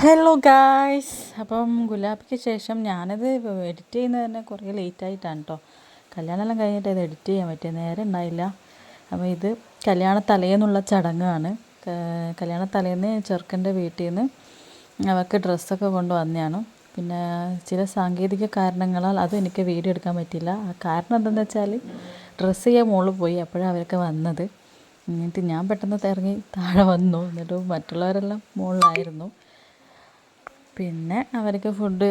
Hello guys അപ്പം ഗുലാബിക്ക് ശേഷം ഞാനത് എഡിറ്റ് ചെയ്യുന്നത് തന്നെ കുറേ ലേറ്റ് ആയിട്ടാണ് കേട്ടോ കല്യാണമെല്ലാം കഴിഞ്ഞിട്ട് ഇത് എഡിറ്റ് ചെയ്യാൻ പറ്റിയ നേരെ ഉണ്ടായില്ല. അപ്പോൾ ഇത് കല്യാണ തലേന്നുള്ള ചടങ്ങാണ്. കല്യാണ തലേന്ന് ചെറുക്കന്റെ വീട്ടിൽ നിന്ന് അവർക്ക് ഡ്രസ്സൊക്കെ കൊണ്ടുവന്നതാണ് പിന്നെ ചില സാങ്കേതിക കാരണങ്ങളാൽ അതും എനിക്ക് വീഡിയോ എടുക്കാൻ പറ്റില്ല ആ കാരണം എന്താണെന്ന് വെച്ചാൽ ഡ്രസ്സ് ചെയ്യാൻ മുകളിൽ പോയി. അപ്പോഴാണ് അവരൊക്കെ വന്നത്. എന്നിട്ട് ഞാൻ പെട്ടെന്ന് ഇറങ്ങി താഴെ വന്നു. എന്നിട്ട് മറ്റുള്ളവരെല്ലാം മുകളിലായിരുന്നു പിന്നെ അവർക്ക് ഫുഡ്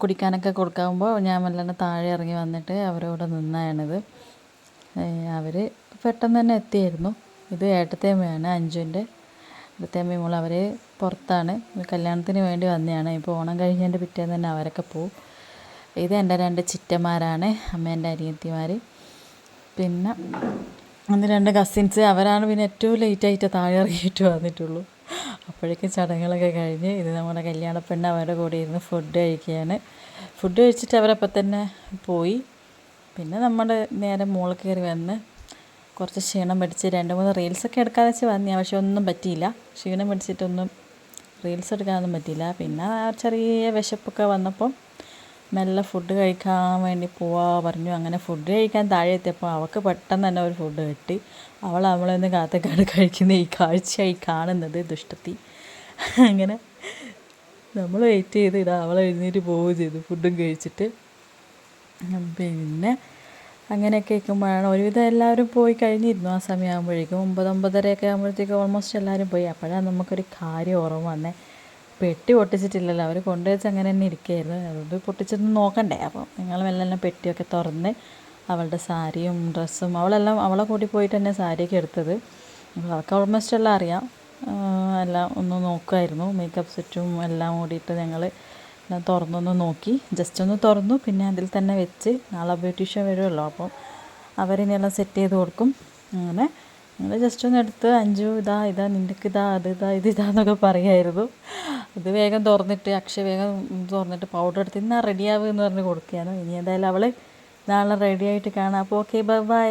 കുടിക്കാനൊക്കെ കൊടുക്കാകുമ്പോൾ ഞാൻ മെല്ലെ താഴെ ഇറങ്ങി വന്നിട്ട് അവരോട് നിന്നാണിത്. അവർ പെട്ടെന്ന് തന്നെ എത്തിയായിരുന്നു. ഇത് ഏട്ടത്തേമ്മയാണ് അഞ്ജുവിന്റെ ഏട്ടത്തേമ്മ മോൾ അവർ പുറത്താണ്. കല്യാണത്തിന് വേണ്ടി വന്നതാണ്. ഇപ്പോൾ ഓണം കഴിഞ്ഞതിന്റെ പിറ്റേന്ന് തന്നെ അവരൊക്കെ പോവും. ഇത് എന്റെ രണ്ട് ചിറ്റന്മാരാണ് അമ്മേന്റെ അനിയത്തിമാർ പിന്നെ അന്ന് രണ്ട് കസിൻസ് അവരാണ് പിന്നെ ഏറ്റവും ലേറ്റായിട്ട് താഴെ ഇറങ്ങിയിട്ട് വന്നിട്ടുള്ളൂ. അപ്പോഴേക്കും ചടങ്ങുകളൊക്കെ കഴിഞ്ഞ് ഇത് നമ്മുടെ കല്യാണ പെണ്ണ് അവരുടെ കൂടെ ഇരുന്ന് ഫുഡ് കഴിക്കുകയാണ്. ഫുഡ് കഴിച്ചിട്ട് അവരപ്പം തന്നെ പോയി. പിന്നെ നമ്മുടെ നേരെ മുകളിൽ കയറി വന്ന് കുറച്ച് ക്ഷീണം പിടിച്ച് രണ്ട് മൂന്ന് റീൽസൊക്കെ എടുക്കാതെ വെച്ച് വന്നിയാ പക്ഷെ ഒന്നും പറ്റിയില്ല. ക്ഷീണം പിടിച്ചിട്ടൊന്നും റീൽസ് എടുക്കാനൊന്നും പറ്റിയില്ല. പിന്നെ ചെറിയ വിശപ്പൊക്കെ വന്നപ്പം മെല്ലെ ഫുഡ് കഴിക്കാൻ വേണ്ടി പോവാ പറഞ്ഞു. അങ്ങനെ ഫുഡ് കഴിക്കാൻ താഴെ എത്തിയപ്പോൾ അവൾക്ക് പെട്ടെന്ന് തന്നെ ഒരു ഫുഡ് കിട്ടി. അവൾ നമ്മളൊന്ന് കാത്തക്കാട് കഴിക്കുന്ന. ഈ കാഴ്ചയായി കാണുന്നത് ദുഷ്ടത്തി. അങ്ങനെ നമ്മൾ വെയിറ്റ് ചെയ്ത് ഇതാ അവൾ എഴുന്നേറ്റ് പോവുകയും ചെയ്തു. ഫുഡും കഴിച്ചിട്ട്. പിന്നെ അങ്ങനെയൊക്കെ ഇരിക്കുമ്പോഴാണ് ഒരുവിധം എല്ലാവരും പോയി കഴിഞ്ഞിരുന്നു. ആ സമയമാകുമ്പോഴേക്കും ഒമ്പത് ഒമ്പതരയൊക്കെ ആകുമ്പോഴത്തേക്കും ഓൾമോസ്റ്റ് എല്ലാവരും പോയി. അപ്പോഴാണ് നമുക്കൊരു കാര്യം ഓർമ്മ വന്നേ. പെട്ടി പൊട്ടിച്ചിട്ടില്ലല്ലോ. അവർ കൊണ്ടുവച്ച് അങ്ങനെ തന്നെ ഇരിക്കുകയായിരുന്നു അതുകൊണ്ട് പൊട്ടിച്ചൊന്നും നോക്കണ്ടേ. അപ്പോൾ ഞങ്ങൾ മെല്ലെ പെട്ടിയൊക്കെ തുറന്ന് അവളുടെ സാരിയും ഡ്രസ്സും അവളെല്ലാം അവളെ കൂട്ടി പോയിട്ട് തന്നെ സാരിയൊക്കെ എടുത്തത്. അപ്പോൾ അവൾക്ക് ഓൾമോസ്റ്റ് എല്ലാം അറിയാം. എല്ലാം ഒന്ന് നോക്കുമായിരുന്നു മേക്കപ്പ് സെറ്റും എല്ലാം കൂടിയിട്ട് ഞങ്ങൾ എല്ലാം തുറന്നൊന്ന് നോക്കി. ജസ്റ്റ് ഒന്ന് തുറന്നു. പിന്നെ അതിൽ തന്നെ വെച്ച് നാളെ ബ്യൂട്ടീഷ്യൻ വരുമല്ലോ അപ്പം അവരിനെല്ലാം സെറ്റ് ചെയ്ത് കൊടുക്കും. അങ്ങനെ ഞങ്ങൾ ജസ്റ്റ് ഒന്ന് എടുത്ത് അഞ്ചു ഇതാ ഇതാ നിനക്ക് ഇതാ അത് ഇതാ ഇത് ഇതാന്നൊക്കെ പറയായിരുന്നു. അത് വേഗം തുറന്നിട്ട് അക്ഷയ വേഗം തുറന്നിട്ട് പൗഡർ എടുത്ത് ഇന്നാ റെഡിയാവുക എന്ന് പറഞ്ഞ് കൊടുക്കുകയാണ്. ഇനി എന്തായാലും അവൾ നാളെ റെഡിയായിട്ട് കാണാം. അപ്പോൾ ഓക്കെ ബൈ ബൈ